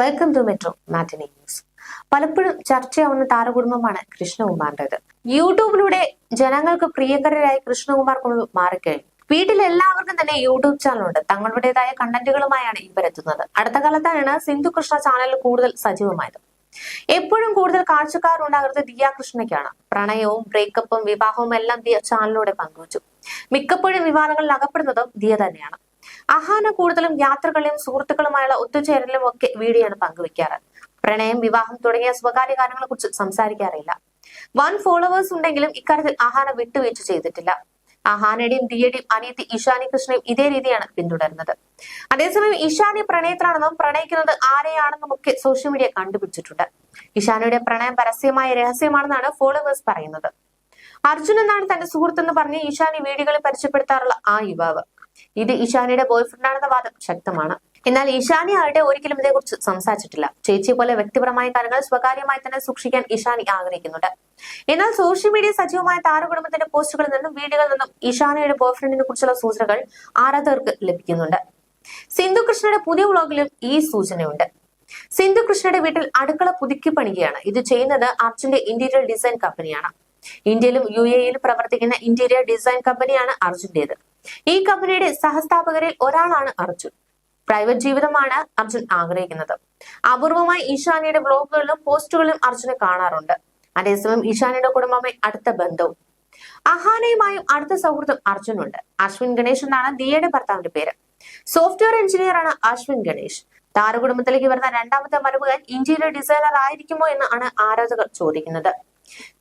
Welcome to metro matinee news. പലപ്പോഴും ചർച്ചയാവുന്ന താരകുടുംബമാണ് കൃഷ്ണകുമാറിന്റേത് യൂട്യൂബിലൂടെ ജനങ്ങൾക്ക് പ്രിയങ്കരായി കൃഷ്ണകുമാർ കൊണ്ട് മാറിക്കഴിഞ്ഞു. വീട്ടിൽ എല്ലാവർക്കും തന്നെ യൂട്യൂബ് ചാനലുണ്ട്. തങ്ങളുടേതായ കണ്ടന്റുകളുമായാണ് ഇവരെത്തുന്നത്. അടുത്ത കാലത്താണ് സിന്ധു കൃഷ്ണ ചാനൽ കൂടുതൽ സജീവമായത്. എപ്പോഴും കൂടുതൽ കാഴ്ചക്കാർ ഉണ്ടാകുന്നത് ദിയ കൃഷ്ണയ്ക്കാണ്. പ്രണയവും ബ്രേക്കപ്പും വിവാഹവും എല്ലാം ദിയ ചാനലിലൂടെ പങ്കുവച്ചു. മിക്കപ്പോഴും വിവാദങ്ങളിൽ അകപ്പെടുന്നതും ദിയ തന്നെയാണ്. അഹാന കൂടുതലും യാത്രകളിലും സുഹൃത്തുക്കളുമായുള്ള ഒത്തുചേരലും ഒക്കെ വീഡിയോയാണ് പങ്കുവെക്കാറ്. പ്രണയം വിവാഹം തുടങ്ങിയ സ്വകാര്യ കാര്യങ്ങളെ കുറിച്ച് സംസാരിക്കാറില്ല. വൺ ഫോളോവേഴ്സ് ഉണ്ടെങ്കിലും ഇക്കാര്യത്തിൽ അഹാന വിട്ടുവീഴ്ച ചെയ്തിട്ടില്ല. അഹാനയുടെയും ദിയയുടെയും അനിയത്തി ഇഷാനി കൃഷ്ണയും ഇതേ രീതിയാണ് പിന്തുടരുന്നത്. അതേസമയം ഇഷാനി പ്രണയത്തിലാണെന്നും പ്രണയിക്കുന്നത് ആരെയാണെന്നും ഒക്കെ സോഷ്യൽ മീഡിയ കണ്ടുപിടിച്ചിട്ടുണ്ട്. ഇഷാനിയുടെ പ്രണയം പരസ്യമായ രഹസ്യമാണെന്നാണ് ഫോളോവേഴ്സ് പറയുന്നത്. അർജുൻ എന്നാണ് തന്റെ സുഹൃത്തെന്ന് പറഞ്ഞ് ഇഷാനി വീടുകളിൽ പരിചയപ്പെടുത്താറുള്ള ആ യുവാവ്. ഇത് ഇഷാനിയുടെ ബോയ്ഫ്രണ്ടാണെന്ന വാദം ശക്തമാണ്. എന്നാൽ ഇഷാനി ആരുടെ ഒരിക്കലും ഇതേക്കുറിച്ച് സംസാരിച്ചിട്ടില്ല. ചേച്ചി പോലെ വ്യക്തിപരമായ കാര്യങ്ങൾ സ്വകാര്യമായി തന്നെ സൂക്ഷിക്കാൻ ഇഷാനി ആഗ്രഹിക്കുന്നുണ്ട്. എന്നാൽ സോഷ്യൽ മീഡിയ സജീവമായ താരകുടുംബത്തിന്റെ പോസ്റ്റുകളിൽ നിന്നും വീഡിയോകളിൽ നിന്നും ഇഷാനിയുടെ ബോയ്ഫ്രണ്ടിനെ കുറിച്ചുള്ള സൂചനകൾ ആരാധകർക്ക് ലഭിക്കുന്നുണ്ട്. സിന്ധു കൃഷ്ണയുടെ പുതിയ വ്ളോഗിലും ഈ സൂചനയുണ്ട്. സിന്ധു കൃഷ്ണയുടെ വീട്ടിൽ അടുക്കള പുതുക്കി പണിയുകയാണ് ഇത് ചെയ്യുന്നത് അർജുന്റെ ഇന്റീരിയർ ഡിസൈൻ കമ്പനിയാണ്. ഇന്ത്യയിലും യു എയിലും പ്രവർത്തിക്കുന്ന ഇന്റീരിയർ ഡിസൈൻ കമ്പനിയാണ് അർജുന്റേത്. ഈ കമ്പനിയുടെ സഹസ്ഥാപകരിൽ ഒരാളാണ് അർജുൻ. പ്രൈവറ്റ് ജീവിതമാണ് അർജുൻ ആഗ്രഹിക്കുന്നത്. അപൂർവമായി ഈശാനിയുടെ ബ്ലോഗുകളിലും പോസ്റ്റുകളിലും അർജുനെ കാണാറുണ്ട്. അതേസമയം ഈശാനിയുടെ കുടുംബമായി അടുത്ത ബന്ധവും. അഹാനയുമായും അടുത്ത സൗഹൃദം അർജുനുണ്ട്. അശ്വിൻ ഗണേഷ് എന്നാണ് ദിയയുടെ ഭർത്താവിന്റെ പേര്. സോഫ്റ്റ്വെയർ എഞ്ചിനീയർ ആണ് അശ്വിൻ ഗണേഷ്. താരകുടുംബത്തിലേക്ക് വരുന്ന രണ്ടാമത്തെ മരുമകൻ ഇന്ത്യയിലെ ഡിസൈനർ ആയിരിക്കുമോ എന്നാണ് ആരാധകർ ചോദിക്കുന്നത്.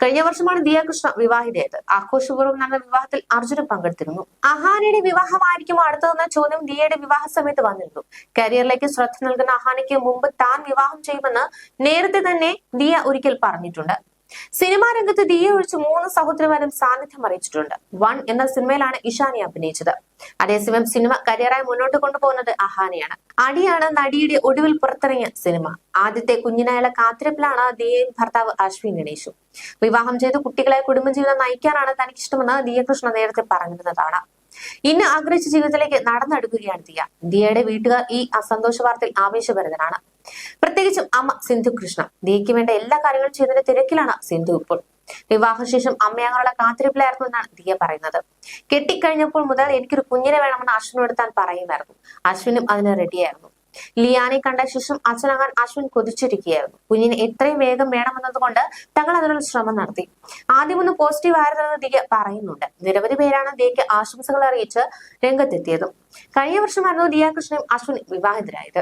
കഴിഞ്ഞ വർഷമാണ് ദിയ കൃഷ്ണ വിവാഹിതയായത്. ആഘോഷപൂർവം നടന്ന വിവാഹത്തിൽ അർജുനും പങ്കെടുത്തിരുന്നു. അഹാനയുടെ വിവാഹമായിരിക്കുമോ അടുത്തതെന്ന ചോദ്യം ദിയയുടെ വിവാഹ സമയത്ത് വന്നിരുന്നു. കരിയറിലേക്ക് ശ്രദ്ധ നൽകുന്ന അഹാനയ്ക്ക് മുമ്പ് താൻ വിവാഹം ചെയ്യുമെന്ന് നേരത്തെ തന്നെ ദിയ ഒരിക്കൽ പറഞ്ഞിട്ടുണ്ട്. സിനിമാ രംഗത്ത് ദിയെ ഒഴിച്ച് മൂന്ന് സഹോദരിമാരും സാന്നിധ്യം അറിയിച്ചിട്ടുണ്ട്. വൺ എന്ന സിനിമയിലാണ് ഇഷാനി അഭിനയിച്ചത്. അതേസമയം സിനിമ കരിയറായി മുന്നോട്ട് കൊണ്ടുപോകുന്നത് അഹാനിയാണ്. അടിയാണ് നടിയുടെ ഒടുവിൽ പുറത്തിറങ്ങിയ സിനിമ. ആദ്യത്തെ കുഞ്ഞിനായുള്ള കാത്തിരിപ്പിലാണ് ദിയയും ഭർത്താവ് അശ്വിൻ ഗണേഷും. വിവാഹം ചെയ്ത് കുട്ടികളെ കുടുംബജീവിതം നയിക്കാനാണ് തനിക്കിഷ്ടമെന്ന് ദിയകൃഷ്ണ നേരത്തെ പറഞ്ഞിരുന്നതാണ്. ഇന്ന് ആഗ്രഹിച്ച ജീവിതത്തിലേക്ക് നടന്നെടുക്കുകയാണ് ദിയ. ദിയയുടെ വീട്ടുകാർ ഈ അസന്തോഷ വാർത്തയിൽ ആവേശഭരിതനാണ്. പ്രത്യേകിച്ചും അമ്മ സിന്ധു കൃഷ്ണ. ദിയയ്ക്ക് വേണ്ട എല്ലാ കാര്യങ്ങളും ചെയ്തതിന്റെ തിരക്കിലാണ് സിന്ധു ഇപ്പോൾ. വിവാഹശേഷം അമ്മയാകാനുള്ള കാത്തിരിപ്പിലായിരുന്നു എന്നാണ് ദിയ പറയുന്നത്. കെട്ടിക്കഴിഞ്ഞപ്പോൾ മുതൽ എനിക്കൊരു കുഞ്ഞിനെ വേണമെന്ന് അശ്വിനോട് താൻ പറയുമായിരുന്നു. അശ്വിനും അതിന് റെഡിയായിരുന്നു. ലിയാനെ കണ്ട ശേഷം അച്ഛനാകാൻ അശ്വിൻ കൊതിച്ചിരിക്കുകയായിരുന്നു. കുഞ്ഞിന് എത്രയും വേഗം വേണമെന്നതുകൊണ്ട് തങ്ങൾ അതിനുള്ള ശ്രമം നടത്തി. ആദ്യമൊന്ന് പോസിറ്റീവ് ആയിരുന്നെന്ന് ദിയ പറയുന്നുണ്ട്. നിരവധി പേരാണ് ദിയയ്ക്ക് ആശംസകൾ അറിയിച്ച് രംഗത്തെത്തിയതും. കഴിഞ്ഞ വർഷമായിരുന്നു ദിയ കൃഷ്ണനും അശ്വിൻ വിവാഹിതരായത്.